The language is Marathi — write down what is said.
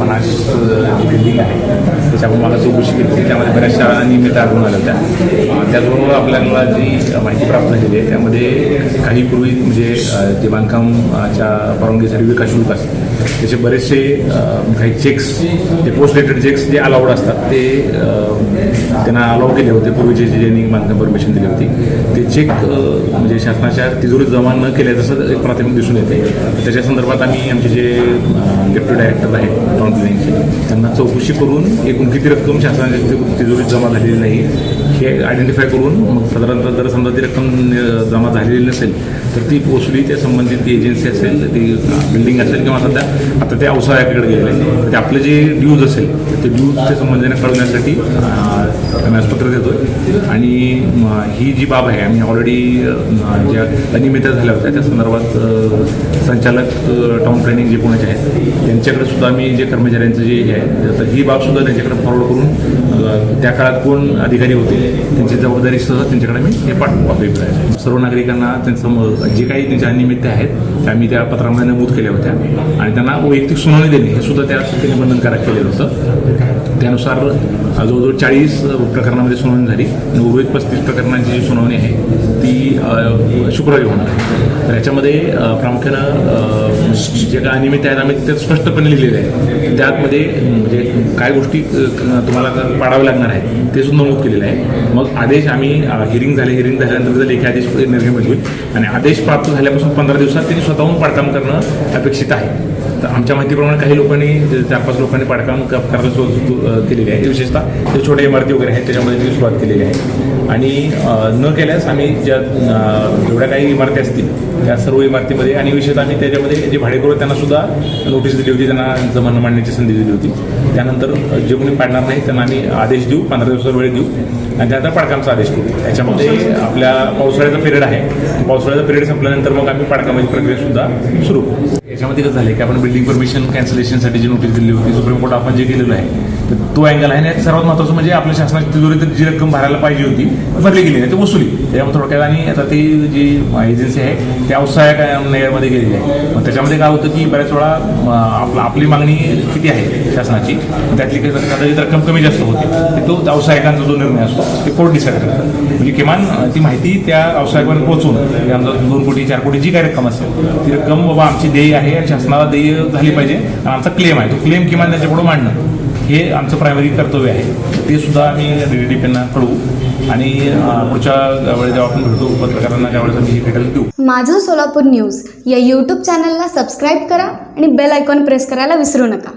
पन्नास बिल्डिंग आहे. त्याच्यामुळे मला चौकशी केली त्यामध्ये बऱ्याचशा नियमित आढळून आल्या होत्या त्याचबरोबर आपल्याला जी माहिती प्राप्त झाली आहे त्यामध्ये काही पूर्वी म्हणजे जे बांधकामच्या परवानगीसाठी विकास शुल्क असतात त्याचे बरेचसे काही चेक्स ते पोस्ट डेटेड चेक्स जे अलाउड असतात ते त्यांना अलाउ केले होते. पूर्वीचे जे ज्यांनी बांधकाम परमिशन दिली होती ते चेक म्हणजे शासनाच्या तिजोरीत जमा न केल्याचं एक प्राथमिक दिसून येते. त्याच्या संदर्भात आम्ही आमचे जे डेप्युटी डायरेक्टर आहेत टाउन प्लॅनिंगचे त्यांना चौकशी करून एकूण किती रक्कम शासनाच्या तिजोरीत जमा झालेली नाही हे आयडेंटिफाय करून मग साधारणतः जर समजा ती रक्कम जमा झालेली नसेल तर ती पोचली त्या संबंधित ती एजन्सी असेल ती बिल्डिंग असेल किंवा सध्या आता ते अवसायाकडे गेलेले ते आपले जे ड्यूज असेल ते ड्यूजच्या संबंधाने कळवण्यासाठी आम्ही आज देतोय. आणि ही जी बाब आहे आम्ही ऑलरेडी ज्या अनियमित झाल्या होत्या त्या संदर्भात संचालक टाउन प्लॅनिंग जे कोणाचे आहेत त्यांच्याकडे सुद्धा आम्ही जे कर्मचाऱ्यांचं जे हे आहे तर ही बाब सुद्धा त्यांच्याकडे फॉरवर्ड करून त्या काळात कोण अधिकारी होते त्यांची जबाबदारीसह त्यांच्याकडे मी हे पाठवून अभिप्राय सर्व नागरिकांना त्यांचं म- जे काही त्यांच्या अनियमित्त आहेत त्या आम्ही त्या पत्रामध्ये नमूद केल्या होत्या. आणि त्यांना वैयक्तिक सुनावणी देणे हे सुद्धा त्या निबंधनकारक बंधनकारक केलेलं होतं. त्यानुसार जवळजवळ चाळीस प्रकरणामध्ये सुनावणी झाली. आणि उर्वरित पस्तीस प्रकरणांची जी सुनावणी आहे ती शुक्रवारी होणार आहे. तर याच्यामध्ये प्रामुख्यानं जे काय अनियमित आहेत आम्ही ते स्पष्टपणे लिहिलेले आहे. त्यामध्ये म्हणजे काय गोष्टी तुम्हाला पाडाव्या लागणार आहेत ते सुद्धा नमूद केलेलं आहे. मग आदेश आम्ही हिरिंग झाले हिरिंग झाल्यानंतर त्याचा लेखी आदेश निर्गमित होईल आणि आदेश प्राप्त झाल्यापासून पंधरा दिवसात त्यांनी स्वतःहून पाडकाम करणं अपेक्षित आहे. तर आमच्या माहितीप्रमाणे काही लोकांनी चार पाच लोकांनी पाडकाम करायला सुरुवात केलेली आहे. विशेषतः जे छोटे इमारती वगैरे आहेत त्याच्यामध्ये त्यांनी सुरुवात केलेली आहे. आणि न केल्यास आम्ही ज्या जेवढ्या काही इमारती असतील त्या सर्व इमारतीमध्ये आणि विशेषतः आम्ही त्याच्यामध्ये जे भाडेकरू आहेत त्यांना सुद्धा नोटीस दिली होती त्यांना जमान मांडण्याची संधी दिली होती. त्यानंतर जे कोणी पाडणार नाही त्यांना आम्ही आदेश देऊ पंधरा दिवसाचा वेळ देऊ आणि त्यानंतर पाडकामचा आदेश करू त्याच्यामध्ये आपल्या पावसाळ्याचा पिरियड आहे. पावसाळ्याचा पिरियड संपल्यानंतर मग आम्ही पाडकामाची प्रक्रिया सुद्धा सुरू करू. याच्यामध्ये कसं झालं की आपण बिल्डिंग परमिशन कॅन्सलेशनसाठी जी नोटीस दिली होती सुप्रीम कोर्ट आपण जे केलेलं आहे तो अँगल आहे. आणि सर्वात महत्त्वाचं म्हणजे आपल्या शासनाची तिजोरीत जी रक्कम भरायला पाहिजे होती भरली गेली नाही. ती वसुली. त्याच्यामुळे थोडक्यात आणि आता ती जी एजन्सी आहे ती अवसाया नगरमध्ये गेलेली आहे. मग त्याच्यामध्ये काय होतं की बऱ्याच वेळा आपला आपली मागणी किती आहे शासनाची? त्यातली काही कदाचित रक्कम कमी जास्त होते. तो व्यावसायिकांचा जो निर्णय असतो ते कोर्ट डिसाईड करतात म्हणजे किमान ती माहिती त्या व्यावसायिकांपर्यंत पोहोचून म्हणजे आमचा दोन कोटी चार कोटी जी काही रक्कम असेल ती रक्कम बाबा आमची देय आहे आणि शासनाला देय झाली पाहिजे. आमचा क्लेम आहे. तो क्लेम किमान त्याच्यापुढे मांडणं. हे आमचं प्रायमरी कर्तव्य आहे. ते सुद्धा आम्ही डी डी पींना कळवू आणि पुढच्या वेळेस जेव्हा आपण भेटू पत्रकारांना त्यावेळेस आम्ही हे डिटेल्स देऊ. माझं सोलापूर न्यूज या यूट्यूब चॅनलला सबस्क्राईब करा आणि बेल आयकॉन प्रेस करायला विसरू नका.